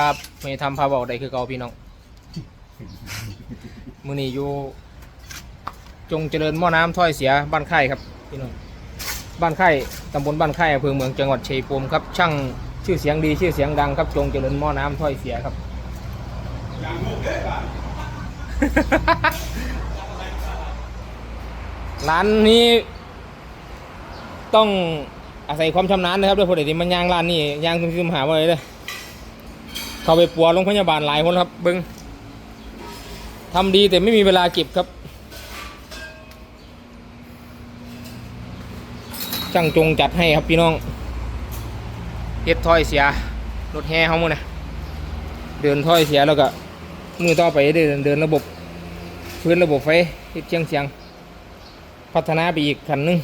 ครับไม่ทำพาบอกได้คือเก่าพี่น้องมือนี้อยู่ จงเจริญหม้อน้ำถ้อยเสียบ้านไข่ครับพี่น้องบ้านไข่ตำบลบ้านไข่อำเภอเมืองจังหวัดชัยภูมิครับ ช่างชื่อเสียงดีชื่อเสียงดังครับ จงเจริญหม้อน้ำถ้อยเสียครับร้านนี้ต้องอาศัยความชำนาญนะครับด้วยพอดีมันยางร้านนี้ยางซึมๆหาว่าเลย เข้าไปปัวโรงพยาบาลหลายคนครับเบิงทำดีแต่ไม่มีเวลาเก็บครับช่างจงจัดให้ครับพี่น้องเฮ็ดถ้อยเสียรถแห่เขามือนะเดินถ้อยเสียแล้วก็มือต่อไปเดินเดินระบบพื้นระบบไฟเฮ็ดเชียงเสียง พัฒนาไปอีกขั้นหนึง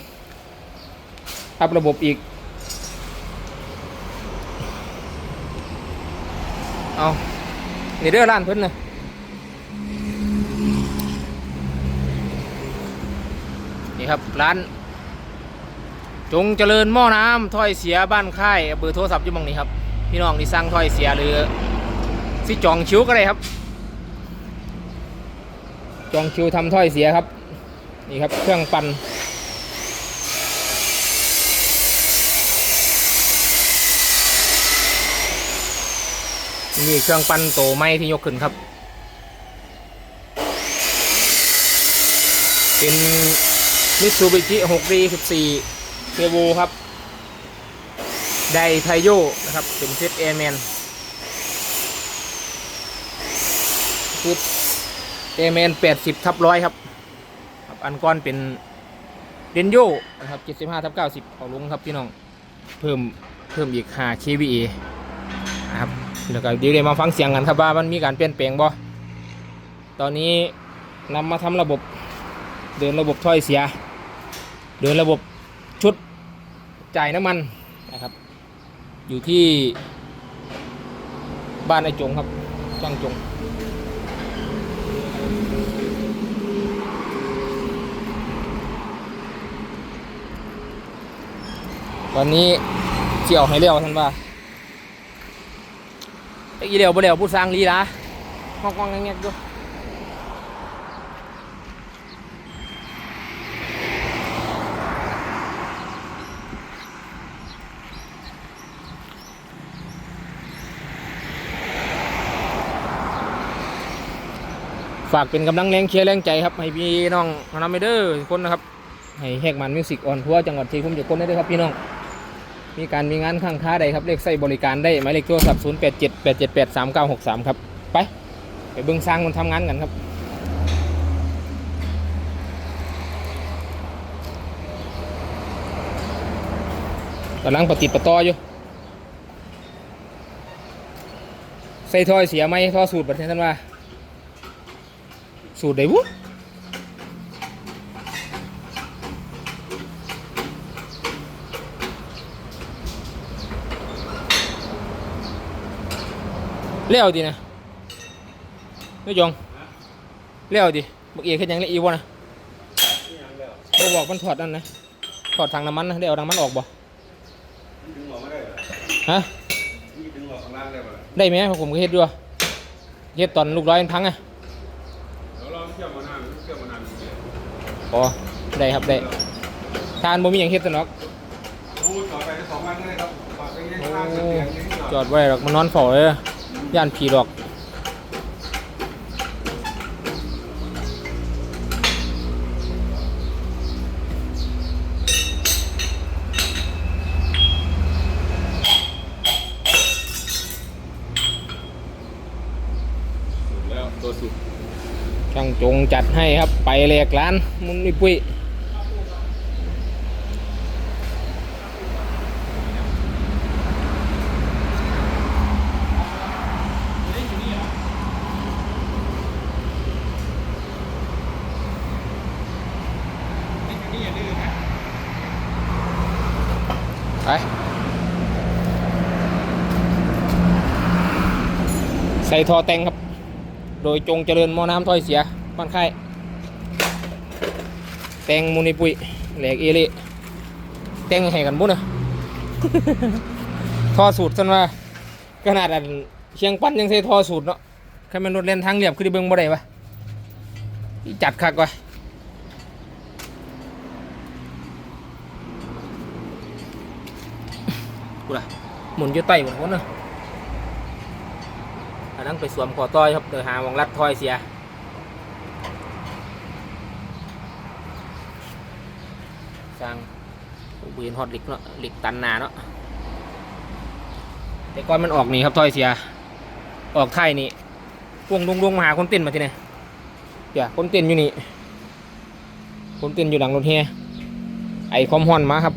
อัพระบบอีก เอานี่เด้อร้านเพิ่นนะนี่ครับร้าน จงเจริญหม้อน้ำถ้อยเสียบ้านค่ายเบอร์โทรศัพท์อยู่หมองนี้ครับ พี่น้องที่สั่งถ้อยเสียหรือสิจองคิวก็ได้ครับ จองคิวทำถ้อยเสียครับ นี่ครับเครื่องปั่น นี่เครื่องปั้นโตไม้ที่ยกขึ้นครับ เป็นมิตซูบิชิ 6D 14เทโวครับ ไดไทโยนะครับ เป็นเซตแอร์แมนเซตแอร์แมน80ทับร้อยครับครับ อันก้อนเป็นเดนโยนะครับ75ทับ90ของลุงครับพี่น้อง เพิ่มเพิ่มอีก5 kVA แล้วก็เดี๋ยวเมาฟังเสียงกันครับว่ามันมีการเปลี่ยนแปลงบ่ตอนนี้นำมาทำระบบ เดินระบบถ้อยเสีย เดินระบบชุดจ่ายน้ำมันนะครับ อยู่ที่บ้านไอจงครับช่างจงตอนนี้เสี่ยวให้เร็วท่านว่า อีเดียวบ่เดียวผู้สร้างลีละห้องกองแงกๆดูฝากเป็นกำลังแรงเชียร์แรงใจครับ ให้พี่น้องน้องไม่เด้อทุกคนนะครับ ให้แหกมันมิวสิกออนทัวร์จังหวัดชัยภูมิจักคนได้ด้วยครับพี่น้อง มีการมีงานข้างค้าใดครับเลขใส่บริการได้หมายเลขโทรศัพท์0 8 7 8 7 8 3 9 6 3 ครับ ไป ไปเบิ่งสร้างมันทำงานกันครับกำลังปฏิดประต่ออยู่ใส่ท่อยเสียไหมท่อสูตรประเทศท่านว่า สูตรใดบุ เลี้ยวดีนะไม่ยองเลี้ยวดีบักเอกแค่ยังเลี้ยวอีวะนะเราบอกมันถอดนั่นนะถอดทางน้ำมันนะได้เอาน้ำมันออกบ่ดึงออกไม่ได้เหรอฮะนี่ดึงออกข้างล่างได้ป่ะได้ไหมผมก็เฮ็ดด้วยเฮ็ดตอนลูกร้อยมันพังอะเดี๋ยวลองเชื่อมมานานเชื่อมมานานอยู่เนี่ยอ๋อได้ครับได้ทานบ่มีอย่างเฮ็ดซะเนาะโอ้ต่อไปจะสองวันก็ได้ครับฝากไปเงี้ยโอ้ข้างเตียงอย่างนี้จอดไว้หรอกมันนอนเฝ้าเลย ย่านผีดอกแล้วตัวสุดช่างจงจัดให้ครับไปแหลกร้านมุนนี่ปุ้ย ไปใส่ทอแตงครับ โดยจงเจริญมอน้ำถ้อยเสียบ้านค่ายแตงมูนิปุยแหลกเอเล่แตงให้กันบุ้นนะทอสูตรสันว่าขนาดอันเชียงปั้นยังใส่ทอสูตรเนาะใครมันรถเล่นทางเรียบคือเบิ่งบ่ได้วะจัดคักวะ กูละหมุนอยู่ใต้หมดคนเนาะอันนั้นไปสวมคอต้อยครับเดี๋ยวหาวงรัดทอยเสียสร้างบุญฮอตลิกเนาะหลิกตันหนาเนาะแต่ก่อนมันออกนี่ครับถ้อยเสีย ออกไทยนี่พวงลุงลุงมาหาคนเต้นมาที่ไหนเดี๋ยวคนเต้นอยู่นี่คนเต้นอยู่หลังรถเฮียไอ้คอมฮอนมาครับ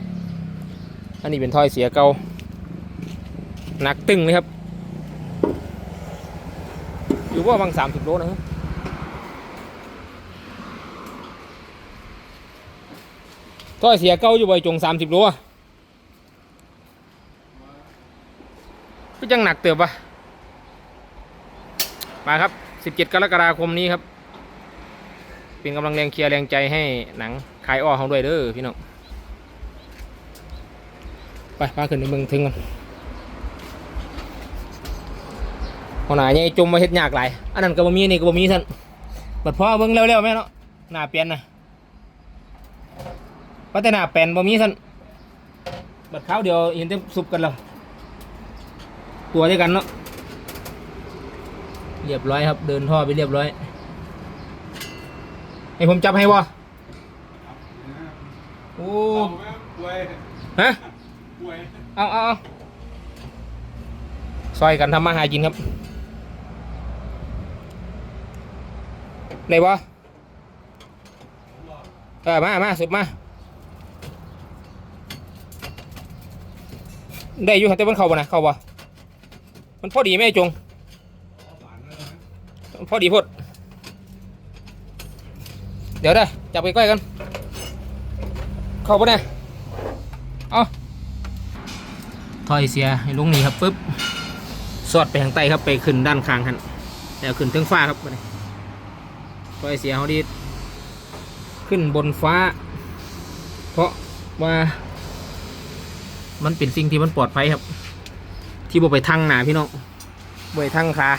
อันนี้เป็นถ้อยเสียเก่า หนักตึงเลยครับ อยู่ว่าบางสามสิบโลนะครับถ้อยเสียเก้าอยู่บ่อยจงสามสิบโลอะก็ยังหนักเติบปะมาครับสิบเจ็ดกรกฎาคมนี้ครับ เป็นกำลังแรงเคลียร์แรงใจให้หนังขายอ้อเขาด้วยเด้อพี่น้องไปพาขึ้นในเมืองถึงกัน หัวหน้าใหญ่จมมาเฮ็ดยากหลายอันนั้นก็บ่มีนี่ก็บ่มีสั่นบัดพ่อเบิ่งเร็วๆแม่เนาะหน้าเปลี่ยนนะพัฒนาแปลนบ่มีสันบัดข้าวเดียวเห็นแต่สุบกันแล้วตัวเดียกันเนาะเรียบร้อยครับ เดินท่อไปเรียบร้อยให้ผมจับให้วะโอ้ฮะเอาเอาเอาซอยกันทำมาหากินครับ ไหนวะเออมามาสุดมา ได้อยู่ครับแต่มันเข้าบ่นะเข้าบ่มันพอดีไหมจงพอดีพดเดี๋ยวได้จับไปใกล้ๆกัน เข้าบ่เนี่ยเอาถอยเสียให้ลงนี่ครับปึ๊บ สอดไปทางใต้ครับไปขึ้นด้านข้างหันแล้วขึ้นเทิงฟ้าครับบัด นี้ถอยเสียเขาดีขึ้นบนฟ้า เพราะว่ามันเป็นสิ่งที่มันปลอดภัยครับ ที่บ่ไปทั้งหนาพี่น้องบ่ไปทั้งขา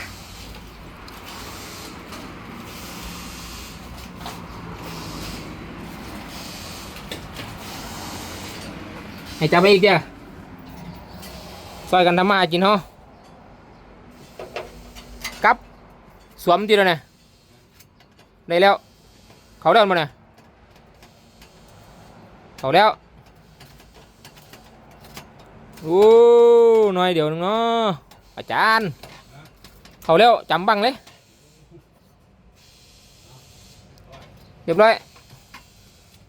ให้จับไปอีกเดียวซอยกันทำมาหากินเฮากับ สวมทีแล้วนะ ได้แล้ว เขาแล้วมาเนี่ยเขาแล้วโอ้หน่อยเดี๋ยวนึงเนาะอาจารย์ เขาแล้วจำบังเลย เรียบร้อย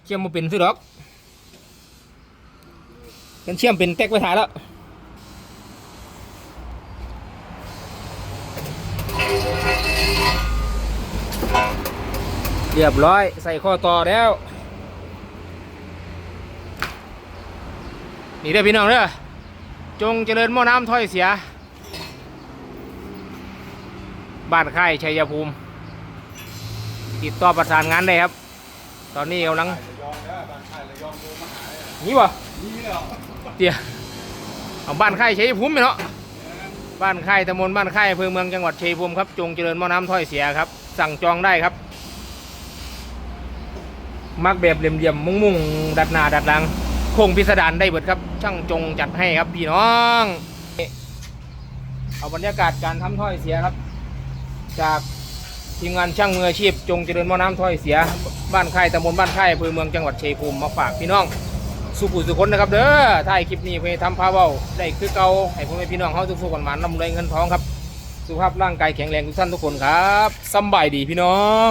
เชื่อมมาเป็นซื้อดอกกันเชื่อมเป็นแตกไปถ่ายแล้ว เรียบร้อยใส่ข้อต่อแล้ว นี่เด้อพี่น้องเด้อจงเจริญหม้อน้ำถ้อยเสีย บ้านค่ายชัยภูมิ ติดต่อประสานงานได้ครับ ตอนนี้กำลังระยองแล้วบางนี่วะเดี๋ยวเอาบ้านค่ายชัยภูมิไปเนาะบ้านค่ายตำบลบ้านค่ายอำเภอเมืองจังหวัดชัยภูมิครับจงเจริญหม้อน้ำถ้อยเสียครับ สั่งจองได้ครับ มักแบบเหลี่ยมๆมุ่งๆ ดัดหน้าดัดหลัง โค้งพิสดารได้เบิดครับ ช่างจงจัดให้ครับพี่น้อง เอาบรรยากาศการทำถ้อยเสียครับ จากทีมงานช่างมืออาชีพ จงเจริญมอน้ำถ้อยเสีย บ้านค่ายตำบลบ้านค่ายอำเภอเมืองจังหวัดชัยภูมิมาฝากพี่น้องสุขุสุคนนะครับเด้อถ่ายคลิปนี้เพื่อทำพาเบาได้คือเก่าให้พ่อแม่พี่น้องเขาทุกๆคนหมานนำเรงเงินทองครับ สุขภาพร่างกายแข็งแรงทุกท่านทุกคนครับสบายดีพี่น้อง